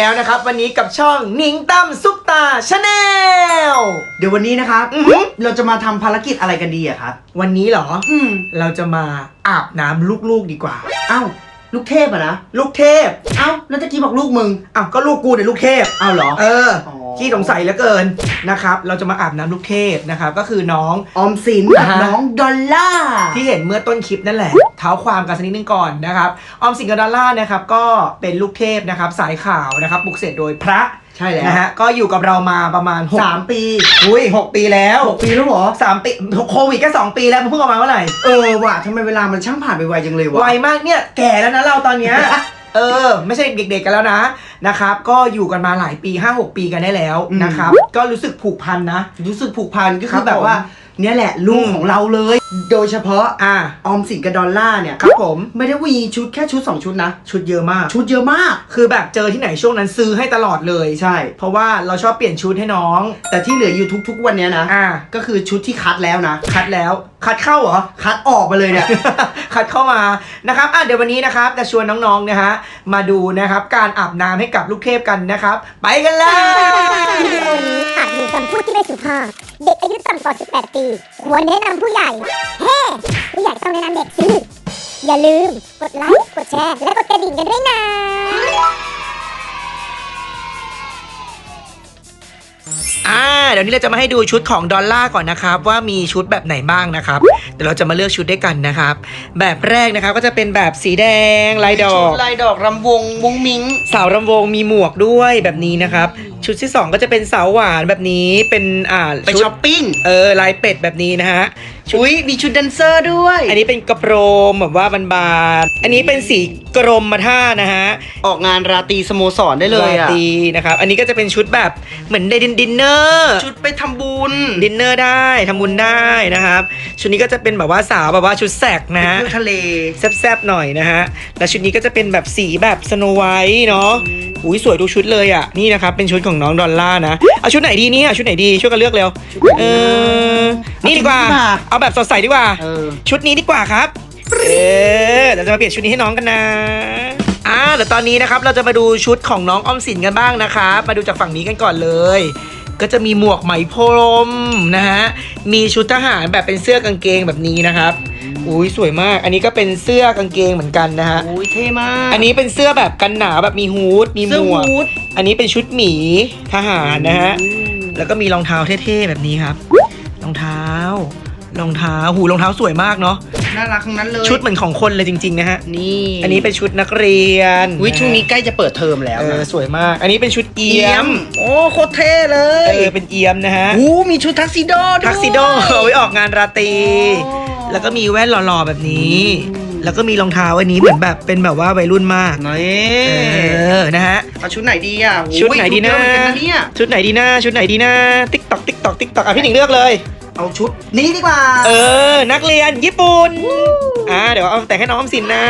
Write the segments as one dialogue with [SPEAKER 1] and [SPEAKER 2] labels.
[SPEAKER 1] แล้วนะครับ วันนี้กับช่องหนิงตั้มซุปตาชาแนล
[SPEAKER 2] เดี๋ยววันนี้นะครับ
[SPEAKER 1] อือหือ
[SPEAKER 2] เราจะมาทำภารกิจอะไรกันดีอะครับ
[SPEAKER 1] วันนี้เหรอ
[SPEAKER 2] อืม
[SPEAKER 1] เราจะมาอาบน้ำลูกๆดีกว่า
[SPEAKER 2] เอ้า ลูกเทพอะนะ
[SPEAKER 1] ลูกเทพ
[SPEAKER 2] เอ้าแล้วตะกี้บอกลูกมึง
[SPEAKER 1] อ้าวก็ลูกกูเนี่ยลูกเทพ
[SPEAKER 2] เอ้าเหรอ
[SPEAKER 1] เออ
[SPEAKER 2] อ๋อ
[SPEAKER 1] ขี้สงสัยเหลือเกินนะครับ เราจะมาอาบน้ำลูกเทพนะครับ ก็คือน้อง
[SPEAKER 2] ออมสินกับ
[SPEAKER 1] อ่าฮะ
[SPEAKER 2] น้องดอลล่าร์
[SPEAKER 1] ที่เห็นเมื่อต้นคลิปนั่นแหละ เท้าความกันสักนิดนึงก่อนนะครับ ออมสินกับดอลล่าร์นะครับก็เป็นลูกเทพนะครับสายข่าวนะครับปลุกเสกโดยพระ
[SPEAKER 2] ใช่แล้ว
[SPEAKER 1] นะฮะก็อยู่กับเรามาประมาณหก
[SPEAKER 2] สามปี
[SPEAKER 1] อุ้ยหกปีแล้ว
[SPEAKER 2] หกปีแล้วเหรอ
[SPEAKER 1] สามปีโควิดแค่สองปีแล้วมันเพิ่งออกมาเมื่อไหร่
[SPEAKER 2] เออว่ะทำไมเวลามันช่างผ่านไปไวจังเลยวะ
[SPEAKER 1] ไวมากเนี่ยแก่แล้วนะเราตอนเนี้ย เออ ไม่ใช่เด็กๆกันแล้วนะนะครับ ก็อยู่กันมาหลายปี 5-6 ปีกันได้แล้วนะครับ ก็รู้สึกผูกพันนะ
[SPEAKER 2] รู้สึกผูกพันก็
[SPEAKER 1] ครั
[SPEAKER 2] คื
[SPEAKER 1] บ
[SPEAKER 2] อแบบว่า
[SPEAKER 1] ผม
[SPEAKER 2] เนี่ยแหละลูก
[SPEAKER 1] อืม
[SPEAKER 2] ของเราเลย โดยเฉพาะ
[SPEAKER 1] อ่า
[SPEAKER 2] ออมสินกับดอลล่าร์เนี่ย
[SPEAKER 1] ครับผม
[SPEAKER 2] ไม่ได้วีชุดแค่ชุดสองชุดนะ
[SPEAKER 1] ชุดเยอะมาก
[SPEAKER 2] ชุดเยอะมาก
[SPEAKER 1] คือแบบเจอที่ไหนช่วงนั้นซื้อให้ตลอดเลย
[SPEAKER 2] ใช่
[SPEAKER 1] เพราะว่าเราชอบเปลี่ยนชุดให้น้อง
[SPEAKER 2] แต่ที่เหลืออยู่ทุกๆวันเนี้ยนะ
[SPEAKER 1] อ่า
[SPEAKER 2] ก็คือชุดที่คัดแล้วนะ
[SPEAKER 1] คัดแล้ว คัดเข้าเหรอ
[SPEAKER 2] คัดออกมาเลยเนี่ย
[SPEAKER 1] คัดเข้ามานะครับอะเดี๋ยววันนี้นะครับจะชวนน้องๆนะฮะมาดูนะครับการอาบน้ำให้กับลูกเทพกันนะครับ ไปกันเลย
[SPEAKER 3] วิดีโอนี้อาจมีคำพูดที่ไม่สุภาพ เด็กอายุต่ำกว่า 18 ปีควรแนะนำผู้ใหญ่เฮ้ผู้ใหญ่ต้องแนะนำเด็กสิ อย่าลืมกดไลค์ กดแชร์ และกดกระดิ่งกันด้วยนะ
[SPEAKER 1] อ่าเดี๋ยวนี้เราจะมาให้ดูชุดของดอลล่าร์ก่อนนะครับ ว่ามีชุดแบบไหนบ้างนะครับเดี๋ยวเราจะมาเลือกชุดด้วยกันนะครับ แบบแรกนะครับก็จะเป็นแบบสีแดงลายดอก
[SPEAKER 2] ลายดอกรำวงมุ้งมิ้ง
[SPEAKER 1] สาวรำวงมีหมวกด้วยแบบนี้นะครับ ชุดที่สองก็จะเป็นสาวหวานแบบนี้เป็นอ่า
[SPEAKER 2] ไป
[SPEAKER 1] ชุด
[SPEAKER 2] ช้อปปิ้ง
[SPEAKER 1] เออลายเป็ดแบบนี้นะฮะ
[SPEAKER 2] อุ้ยมีชุดแดนเซอร์ด้วย
[SPEAKER 1] อันนี้เป็นกระโปรงแบบว่าบานๆอันนี้เป็นสีกรมท่านะฮะ
[SPEAKER 2] ออกงานราตรีสโมสรได้เลย
[SPEAKER 1] รา
[SPEAKER 2] อะ
[SPEAKER 1] ตรีนะครับ อันนี้ก็จะเป็นชุดแบบเหมือนดินดินเนอร์
[SPEAKER 2] ชุดไปทำบุญ
[SPEAKER 1] ดินเนอร์ได้ทำบุญได้นะครับ ชุดนี้ก็จะเป็นแบบว่าสาวแบบว่าชุดแสกนะฮะ
[SPEAKER 2] เที่ยวทะเล
[SPEAKER 1] แซบๆหน่อยนะฮะแล้วชุดนี้ก็จะเป็นแบบสีแบบสโนไวท์เนาะอุ้ยสวยทุกชุดเลยอะนี่นะครับเป็นชุดของน้องดอลล่าร์นะ เอาชุดไหนดีเนี่ยชุดไหนดีช่วยกันเลือกเร็ว เออ นี่ดีกว่า เอาแบบสดใสดีกว่า
[SPEAKER 2] เออ
[SPEAKER 1] ชุดนี้ดีกว่าครับ เออเดี๋ยวจะมาเปลี่ยนชุดนี้ให้น้องกันนะ อ่าเดี๋ยวตอนนี้นะครับเราจะมาดูชุดของน้องออมสินกันบ้างนะครับ มาดูจากฝั่งนี้กันก่อนเลย ก็จะมีหมวกไหมพรมนะฮะ มีชุดทหารแบบเป็นเสื้อกางเกงแบบนี้นะครับ อุ้ยสวยมาก อันนี้ก็เป็นเสื้อกางเกงเหมือนกันนะฮะ
[SPEAKER 2] อุ้ยเท่มาก
[SPEAKER 1] อันนี้เป็นเสื้อแบบกันหนาวแบบมีฮูดมีหม
[SPEAKER 2] เสื้อ
[SPEAKER 1] วก
[SPEAKER 2] ฮูด
[SPEAKER 1] อันนี้เป็นชุดหมีทหารนะฮะ แล้วก็มีรองเท้าเท่ๆแบบนี้ครับ รองเท้ารองเท้าหูรองเท้าสวยมากเนาะ
[SPEAKER 2] น่ารักทั้งนั้นเลย
[SPEAKER 1] ชุดเหมือนของคนเลยจริงๆนะฮะ
[SPEAKER 2] นี่
[SPEAKER 1] อันนี้เป็นชุดนักเรียน
[SPEAKER 2] อุ้ยช่วงนี้ใกล้จะเปิดเทอมแล้ว
[SPEAKER 1] เออ
[SPEAKER 2] นะ
[SPEAKER 1] สวยมาก อันนี้เป็นชุดเอี้ยม
[SPEAKER 2] โอ้โคตรเท่เล
[SPEAKER 1] เอยอเป็นเอี้ยมนะฮะ
[SPEAKER 2] อู้มีชุดทักซิโดด้วย
[SPEAKER 1] ทักซิโดเอาไว้ออกงานราตรี
[SPEAKER 2] อ๋อ
[SPEAKER 1] แล้วก็มีแว่นหล่อๆแบบนี้ แล้วก็มีรองเท้าอันนี้เหมือนแบบเป็นแบบว่าวัยรุ่นมาก
[SPEAKER 2] นี่
[SPEAKER 1] เออ นะฮะ
[SPEAKER 2] เอาชุดไหนดีอะ
[SPEAKER 1] ชุดไหนดีนะ
[SPEAKER 2] ชุเยอเหมือกันะเนี่ย
[SPEAKER 1] ชุดไหนดีนะ ชุดไหนดีนะ ติ๊กตอกติ๊กตอกติ๊กตอกอะพี่หนิงเลือกเลย
[SPEAKER 2] เอาชุดนี้ดีกว่า
[SPEAKER 1] เออ นักเรียนญี่ปุ่น อ่า เดี๋ยวเอาแต่งให้น้องออมสินนะ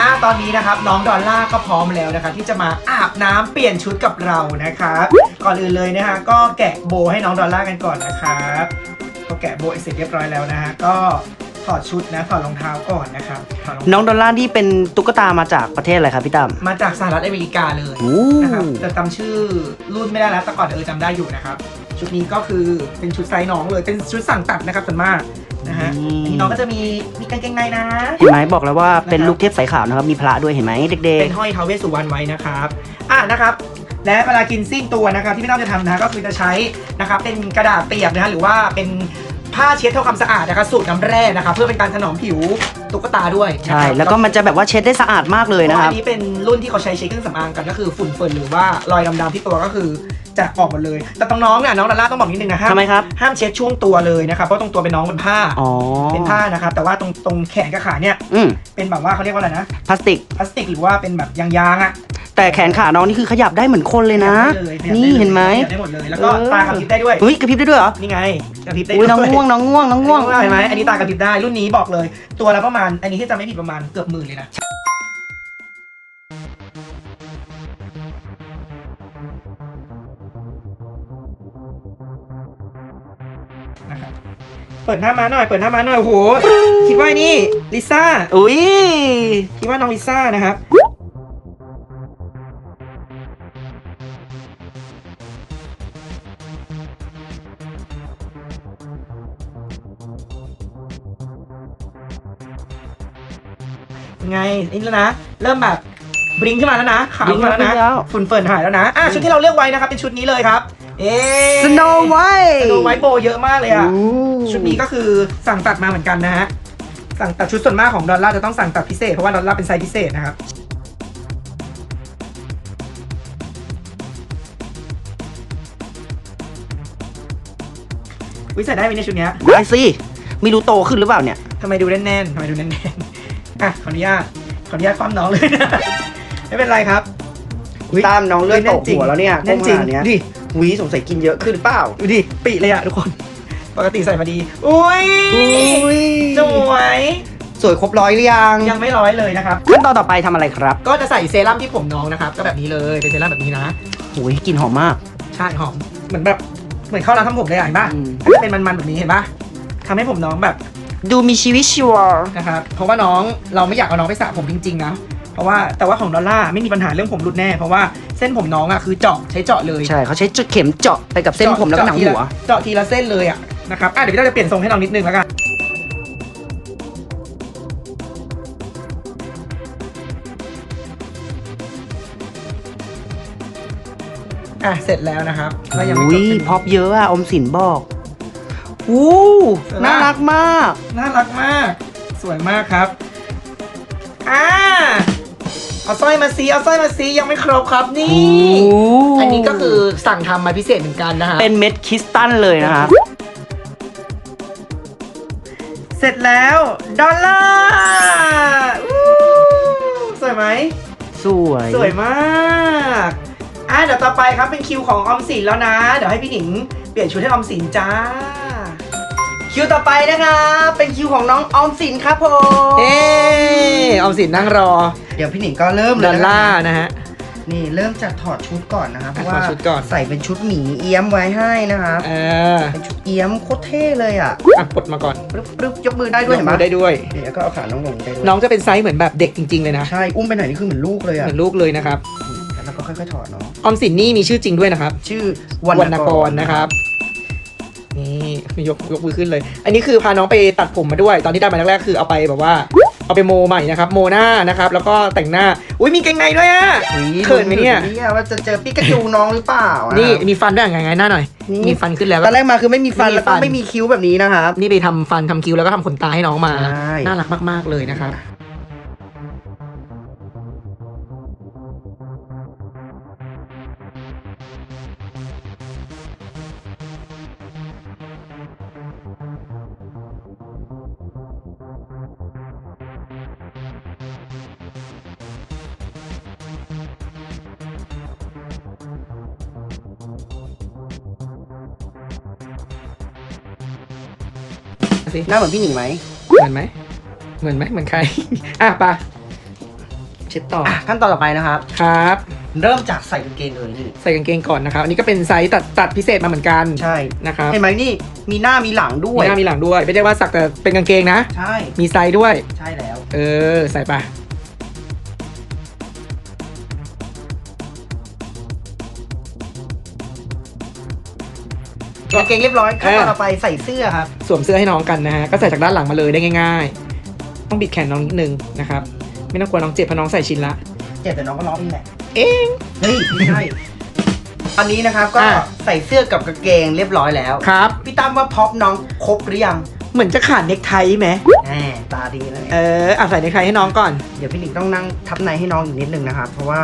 [SPEAKER 1] อ่าตอนนี้นะครับน้องดอลล่าก็พร้อมแล้วนะครับที่จะมาอาบน้ำเปลี่ยนชุดกับเรานะครับก่อนอื่นเลยนะฮะก็แกะโบให้น้องดอลล่ากันก่อนนะครับ ก็แกะโบเสร็จเรียบร้อยแล้วนะฮะก็ถอดชุดนะถอดรองเท้าก่อนนะครับถอดรอง
[SPEAKER 4] น้องดอลลาร์ที่เป็นตุ๊กตามาจากประเทศอะไรครับพี่ตั้ม
[SPEAKER 1] มาจากสหรัฐอเมริกาเลย
[SPEAKER 4] โอ้
[SPEAKER 1] นะครับแต่จำชื่อรุ่นไม่ได้แล้วแต่ก่อนเออจำได้อยู่นะครับ ชุดนี้ก็คือเป็นชุดไซส์น้องเลยเป็นชุดสั่งตัดนะครับส่วนมากนะฮะอันนี้น้องก็จะมีมีกางเกงในนะ
[SPEAKER 4] เห็นไหมบอกแล้วว่าเป็นลูกเทพสายขาวนะครับ มีพระด้วยเห็นไหมเด็ก
[SPEAKER 1] เป็นห้อยท้าวเวสสุวรรณไว้นะครับ อะนะครับ และเวลากินซิ่งตัวนะครับที่พี่ต้อมจะทำนะก็คือจะใช้นะครับเป็นกระดาษเปียกนะฮะหรือว่าเป็นผ้าเช็ดทำความสะอาดนะครับสูตรน้ำแร่นะครับเพื่อเป็นการถนอมผิวตุ๊กตาด้วย
[SPEAKER 4] ๆ
[SPEAKER 1] นะ
[SPEAKER 4] ใช่
[SPEAKER 1] ครับ
[SPEAKER 4] แล้วก็มันจะแบบว่าเช็ดได้สะอาดมากเลยนะค
[SPEAKER 1] พา
[SPEAKER 4] รับ
[SPEAKER 1] อันนี้เป็นรุ่นที่เขาใช้เช็ดเครื่องสำอางกันก็คือฝุ่นเฟิร์นหรือว่ารอยดำๆที่ตัวก็คือจะออกหมดเลย แต่ตรงน้องเนี่ยน้องดอลล่าต้องบอกนิดนึงนะห้าม
[SPEAKER 4] ทำไมครับ
[SPEAKER 1] ห้ามเช็ดช่วงตัวเลยนะครับเพราะตรงตัวเป็นน้องเป็นผ้า
[SPEAKER 4] อ๋อ
[SPEAKER 1] เป็นผ้านะครับแต่ว่าตรงตรงแขนกับขาเนี่ย
[SPEAKER 4] อืม
[SPEAKER 1] เป็นแบบว่าเขาเรียกว่าอะไรนะ
[SPEAKER 4] พลาสติก
[SPEAKER 1] พลาสติกหรือว่าเป็นแบบยางๆอะ
[SPEAKER 4] แต่แขนขาน้องนี่คือขยับได้เหมือนคนเลยนะ
[SPEAKER 1] ได้เลย
[SPEAKER 4] นี่เห็นไหม
[SPEAKER 1] ขยับได้หมดเลยแล้วก็
[SPEAKER 4] เออ
[SPEAKER 1] ตากระพริบได้ด้วย
[SPEAKER 4] เฮ้ยกระพริบได้ด้วยเหรอ
[SPEAKER 1] นี่ไงกระพริบได้
[SPEAKER 4] อุ้ย
[SPEAKER 1] ด้วย
[SPEAKER 4] น้องง่วงน้องง่วงน้องง่วง
[SPEAKER 1] เห็นไหมอันนี้ตากระพริบได้รุ่นนี้บอกเลย ตัวละประมาณ อันนี้ที่จำไม่ผิดประมาณเกือบหมื่นเลยนะนะครับเปิดหน้ามาหน่อยเปิดหน้ามาหน่อยโอ้โหคิดว่านี่ลิซ่า
[SPEAKER 4] อุ้ย
[SPEAKER 1] คิดว่าน้องลิซ่านะครับ นี่แล้วนะ เริ่มแบบบลิงขึ้นมาแล้วนะขาวขึ้นมาแล้ว
[SPEAKER 4] บลิงแล้
[SPEAKER 1] นะ
[SPEAKER 4] ว
[SPEAKER 1] ฝุ่นเฟิร์นหายแล้วนะ อะชุดที่เราเลือกไว้นะครับเป็นชุดนี้เลยครับ เอ๊
[SPEAKER 4] สโนไวท์
[SPEAKER 1] สโนไวท์โบเยอะมากเลยอะ ชุดนี้ก็คือสั่งตัดมาเหมือนกันนะฮะ สั่งตัดชุดส่วนมากของดอลลาร์จะต้องสั่งตัดพิเศษ เพราะว่าดอลลาร์เป็นไซส์พิเศษนะครับ วิใส่ได้ไหมเนี่ยชุดเนี้ย
[SPEAKER 4] ได้สิไม่รู้โตขึ้นหรือเปล่าเนี่ย
[SPEAKER 1] ทำไมดูแน่นๆทำไมดูแน่นๆ อะขออนุญาตขออนุญาตคว่ำน้องเลยนะไม่เป็นไรครับ
[SPEAKER 2] ตามน้องเลือดตกหัวแล้วเนี่ย
[SPEAKER 1] แน่นจริง
[SPEAKER 2] ก้มหาเนี่ย
[SPEAKER 1] ดิ
[SPEAKER 2] หวีสงสัยกินเยอะขึ้นหรือเปล่า
[SPEAKER 1] ดูดิปีเลยอะทุกคน ปกติใส่มาดี อุ้ย
[SPEAKER 2] อุ้ย
[SPEAKER 1] สวย
[SPEAKER 2] สวยครบร้อยหรือยัง
[SPEAKER 1] ยังไม่ร้อยเลยนะครับ
[SPEAKER 4] ขั้นตอนต่อไปทำอะไรครับ
[SPEAKER 1] ก็จะใส่เซรั่มที่ผมน้องนะครับ ก็แบบนี้เลยเป็นเซรั่มแบบนี้นะ
[SPEAKER 4] โอ้ยกลิ่นหอมมาก
[SPEAKER 1] ใช่หอมเหมือนแบบเหมือนเข้าร้านทำผมเลยอะเห็นปะ
[SPEAKER 4] อืม
[SPEAKER 1] ก็จะเป็นมันๆแบบนี้เห็นปะทำให้ผมน้องแบบ
[SPEAKER 4] ดูมีชีวิตชีวา
[SPEAKER 1] นะครับเพราะว่าน้องเราไม่อยากเอาน้องไปสระผมจริงๆนะเพราะว่าแต่ว่าของดอลล่าร์ไม่มีปัญหาเรื่องผมหลุดแน่ เพราะว่าเส้นผมน้องอะคือเจาะใช้เจาะเลย
[SPEAKER 4] ใช่เขาใช้จุดเข็มเจาะไปกับเส้นผมแล้วก็หนังหัว
[SPEAKER 1] เจาะทีละเส้นเลยอะนะครับอะเดี๋ยวพี่ต้าจะเปลี่ยนทรงให้น้องนิดนึงแล้วกันอะเสร็จแล้วนะครับแล้วยังไม่
[SPEAKER 4] อุ้
[SPEAKER 1] จ
[SPEAKER 4] ย
[SPEAKER 1] บแค่นี้
[SPEAKER 4] พอบเยอะอะอมสินบอก อู้
[SPEAKER 1] สวยมาก
[SPEAKER 4] น่ารักมาก
[SPEAKER 1] น่ารักมาก สวยมากครับ อ่า เอาสร้อยมาซีเอาสร้อยมาซียังไม่ครบครับนี่ อันนี้ก็คือสั่งทำมาพิเศษเหมือนกันนะฮะ
[SPEAKER 4] เป็นเม็ดคริสตัลเลยนะครับ
[SPEAKER 1] เสร็จแล้ว ดอลลาร์อู้สวยไหม
[SPEAKER 4] สวย
[SPEAKER 1] สวยมากอะเดี๋ยวต่อไปครับเป็นคิวของออมสินแล้วนะ เดี๋ยวให้พี่หนิงเปลี่ยนชุดให้ออมสินจ้า
[SPEAKER 2] คิวต่อไปนะครับเป็นคิวของน้องออมสินครับผม
[SPEAKER 1] เออออมสินนั่งรอ
[SPEAKER 2] เดี๋ยวพี่หนิงก็เริ่มเล
[SPEAKER 1] ดอยล
[SPEAKER 2] นะ
[SPEAKER 1] ลา
[SPEAKER 2] ค
[SPEAKER 1] ร์
[SPEAKER 2] รับ
[SPEAKER 1] นะฮะ
[SPEAKER 2] นี่เริ่มจากถอดชุดก่อนนะครับเพ
[SPEAKER 1] อะ
[SPEAKER 2] ราะว่า
[SPEAKER 1] ถอดชุดก่อน
[SPEAKER 2] ใส่เป็นชุดหมีเอี้ยมไว้ให้นะครับ
[SPEAKER 1] เออ
[SPEAKER 2] เป็นชุดเอี้ยมโคตรเท่เลยอะ
[SPEAKER 1] อะปลดมาก่อน
[SPEAKER 2] ปรึ๊บปรึ๊บยกมือได้ด้วยเห็นไหม
[SPEAKER 1] กมือได้ด้วย
[SPEAKER 2] นี่แล้วก็เอาขาน้องลงได้ด้วย
[SPEAKER 1] น้องจะเป็นไซส์เหมือนแบบเด็กจริง ๆ เลยนะ
[SPEAKER 2] ใช่อุ้มไปไหนนี่คือเหมือนลูกเลยอะ
[SPEAKER 1] เหมือนลูกเลยนะครับ
[SPEAKER 2] แล้วก็ค่อยๆถอดเนาะ
[SPEAKER 1] ออมสินนี่มีชื่อจริงด้วยนะครับ
[SPEAKER 2] ชื่อ
[SPEAKER 1] วรรณกรนะครับ นี่ยกยกมือขึ้นเลย อันนี้คือพาน้องไปตัดผมมาด้วย ตอนที่ได้มาแรกๆคือเอาไปแบบว่าเอาไปโมใหม่นะครับ โมหน้านะครับ แล้วก็แต่งหน้า อุ้ยมีเกงในด้วยอะ
[SPEAKER 2] อุ๊ย
[SPEAKER 1] เขินไหมเนี่ย
[SPEAKER 2] เนี่ยว่าจะเจอปิกาจูน้องหรือเปล่าอะ
[SPEAKER 1] นี่มีฟันด้วยไงไงหน้าหน่อย
[SPEAKER 2] นี่
[SPEAKER 1] มีฟันขึ้นแล้ว
[SPEAKER 2] ตอนแรกมาคือไม่มีฟัน
[SPEAKER 1] ไม่มี
[SPEAKER 2] แล้วก็
[SPEAKER 1] ฟัน
[SPEAKER 2] ไม่มีคิ้วแบบนี้นะครับ
[SPEAKER 1] นี่ไปทำฟันทำคิ้วแล้วก็ทำขนตาให้น้องมา
[SPEAKER 2] ใช่
[SPEAKER 1] น่ารักมากๆเลยนะครับ สิ
[SPEAKER 2] หน้าเหมือนพี่หนิงไหม
[SPEAKER 1] เหมือนไหม เหมือนไหมเหมือนใคร อะไปะเช็ดต่อ
[SPEAKER 2] อะขั้นตอนต่อไปนะครับ
[SPEAKER 1] ครับ
[SPEAKER 2] เริ่มจากใส่กางเกงเลยนี่
[SPEAKER 1] ใส่กางเกงก่อนนะครับ อันนี้ก็เป็นไซส์ตัดตัดพิเศษมาเหมือนกัน
[SPEAKER 2] ใช่
[SPEAKER 1] นะครับ
[SPEAKER 2] เห็นไหมนี่มีหน้ามีหลังด้ว
[SPEAKER 1] มี
[SPEAKER 2] ย
[SPEAKER 1] หน้ามีหลังด้วย ไม่ใช่ว่าสักแต่เป็นกางเกงนะ
[SPEAKER 2] ใช่
[SPEAKER 1] มีไซส์ด้วย
[SPEAKER 2] ใช่แล้ว
[SPEAKER 1] เออ ใส่ไป
[SPEAKER 2] กางเกงเรียบร้อยขั้นตอน
[SPEAKER 1] เออ
[SPEAKER 2] ต่อไปใส่เสื้อครับ
[SPEAKER 1] สวมเสื้อให้น้องกันนะฮะ ก็ใส่จากด้านหลังมาเลยได้ง่าย ๆ ต้องบิดแขนน้องนิดนึงนะครับ ไม่ต้องกลัวน้องเจ็บเพราะน้องใส่ชินละ
[SPEAKER 2] เจ็บแต่น้องก็ร้องเองแหละ
[SPEAKER 1] เอง
[SPEAKER 2] เฮ้ยไม่ใช่ตอนนี้นะครับก็
[SPEAKER 1] อะ
[SPEAKER 2] ใส่เสื้อกับกางเกงเรียบร้อยแล้ว
[SPEAKER 1] ครับ
[SPEAKER 2] พี่ตั้มว่าพ็อปน้องครบหรือยัง
[SPEAKER 1] เหมือนจะขาดเน็กไทไหม
[SPEAKER 2] แหมตาดีเลย
[SPEAKER 1] เอออะใส่เน็กไทให้น้องก่อน
[SPEAKER 2] เดี๋ยวพี่หนิงต้องนั่งทับในให้น้องอีกนิดนึงนะครับ เพราะว่า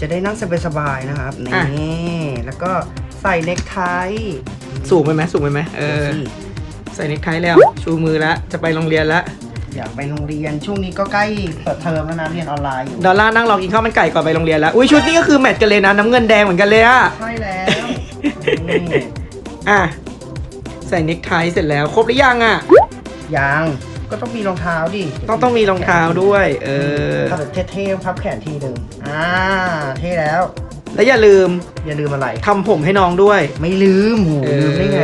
[SPEAKER 2] จะได้นั่งสบายๆนะครับ นี่
[SPEAKER 1] อะ
[SPEAKER 2] แล้วก็ใส่เน็กไท
[SPEAKER 1] สูงไปไหมสูงไปไหมเออ
[SPEAKER 2] สิ
[SPEAKER 1] ใส่เน็กไทแล้ว ชูมือแล้วจะไปโรงเรียนแล้ว
[SPEAKER 2] อยากไปโรงเรียนช่วงนี้ก็ใกล้เปิดเทอมแล้วนะเรียนออนไลน์อยู่
[SPEAKER 1] ดอลล่าร์นั่งรอกินข้าวมันไก่ก่อนไปโรงเรียนแล้วอุ้ยชุดนี้ก็คือแมทกันเลยนะน้ำเงินแดงเหมือนกันเลยอะ
[SPEAKER 2] ใช่แล้วนี่
[SPEAKER 1] อะใส่เน็กไทเสร็จแล้ว ครบหรือยังอะ
[SPEAKER 2] ยังก็ต้องมีรองเท้าดิ
[SPEAKER 1] ต้องต้องมีรองเท้าด้วย เออ
[SPEAKER 2] ถ้าแบบเท่ๆพับแขนทีหนึ่งอ่าเท่แล้ว
[SPEAKER 1] และอย่าลืม
[SPEAKER 2] อย่าลืมอะไร
[SPEAKER 1] ทำผมให้น้องด้วย
[SPEAKER 2] ไม่ลืมหูลืมได้ไง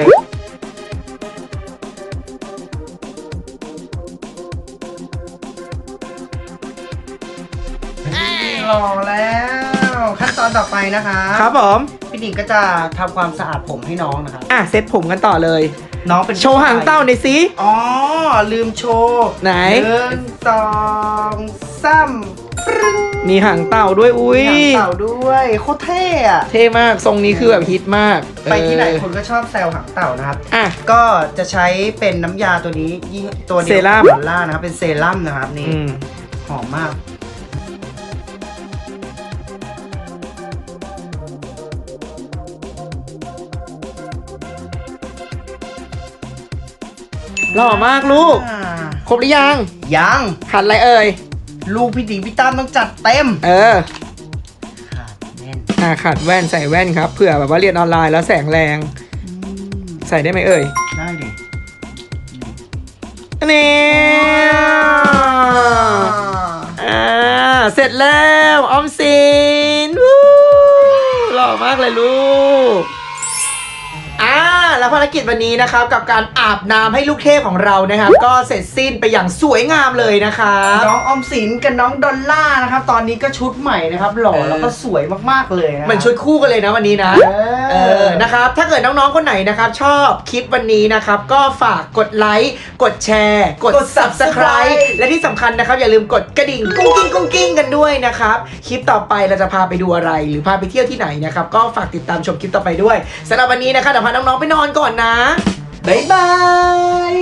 [SPEAKER 2] หล่อแล้ว ขั้นตอนต่อไปนะคะ
[SPEAKER 1] ครับผม
[SPEAKER 2] พี่หนิงก็จะทำความสะอาดผมให้น้องนะครับ
[SPEAKER 1] อะเซ็ตผมกันต่อเลย
[SPEAKER 2] น้องเป็น
[SPEAKER 1] โชว์หางเต้าหน่อยสิ
[SPEAKER 2] อ๋อ ลืมโชว์
[SPEAKER 1] ไหน
[SPEAKER 2] หนึ่งสองสาม
[SPEAKER 1] มีหางเต่าด้วยอุ้ย
[SPEAKER 2] มีหางเต่าด้วยโคตรเท่อะ
[SPEAKER 1] เท่มากทรงนี้คือแบบฮิตมาก
[SPEAKER 2] ไปที่ไหน
[SPEAKER 1] เออ
[SPEAKER 2] คนก็ชอบแซวหางเต่านะครับ
[SPEAKER 1] อะ
[SPEAKER 2] ก็จะใช้เป็นน้ำยาตัวนี้ยี่ห้อตัวนี้
[SPEAKER 1] เซรั่ม
[SPEAKER 2] ดอลล่านะครับเป็นเซรั่มนะครับนี่
[SPEAKER 1] อืม
[SPEAKER 2] หอมมาก
[SPEAKER 1] หล่อมากลูก
[SPEAKER 2] อ่า
[SPEAKER 1] ครบหรือยัง
[SPEAKER 2] ยัง
[SPEAKER 1] ขัดอะไรเอ่ย
[SPEAKER 2] ลูกพี่ดิ่งพี่ตั้มต้องจัดเต็ม
[SPEAKER 1] เออ
[SPEAKER 2] ขาดแน่น
[SPEAKER 1] อะขัดแว่นใส่แว่นครับเผื่อแบบว่าเรียนออนไลน์แล้วแสงแรงใส่ได้ไหมเอ่ย
[SPEAKER 2] ได้ดิ
[SPEAKER 1] นี่อ่าเสร็จแล้วออมสินวู้หล่อมากเลยลูกอ่า แล้วภารกิจวันนี้นะครับกับการอาบน้ำให้ลูกเทพของเรานะครับ ก็เสร็จสิ้นไปอย่างสวยงามเลยนะครับ
[SPEAKER 2] น้องออมสินกับน้องดอลล่านะครับ ตอนนี้ก็ชุดใหม่นะครับ หล่อ
[SPEAKER 1] เออ
[SPEAKER 2] แล้วก็สวยมากๆเลยนะ
[SPEAKER 1] เหมือนชุดคู่กันเลยนะวันนี้นะ
[SPEAKER 2] เออ
[SPEAKER 1] เออนะครับถ้าเกิดน้องๆคนไหนนะครับ ชอบคลิปวันนี้นะครับ ก็ฝากกดไลค์กดแชร์ กด subscribe และที่สำคัญนะครับ อย่าลืมกดกระดิ่งกุ้งกิ้งกุ้งกิ้งกันด้วยนะครับคลิปต่อไปเราจะพาไปดูอะไร หรือพาไปเที่ยวที่ไหนนะครับก็ฝากติดตามชมคลิปต่อไปด้วยสำหรับวันนี้นะครับเดี๋ยวพาน้องๆไปนอนก่อนนะ บ๊ายบาย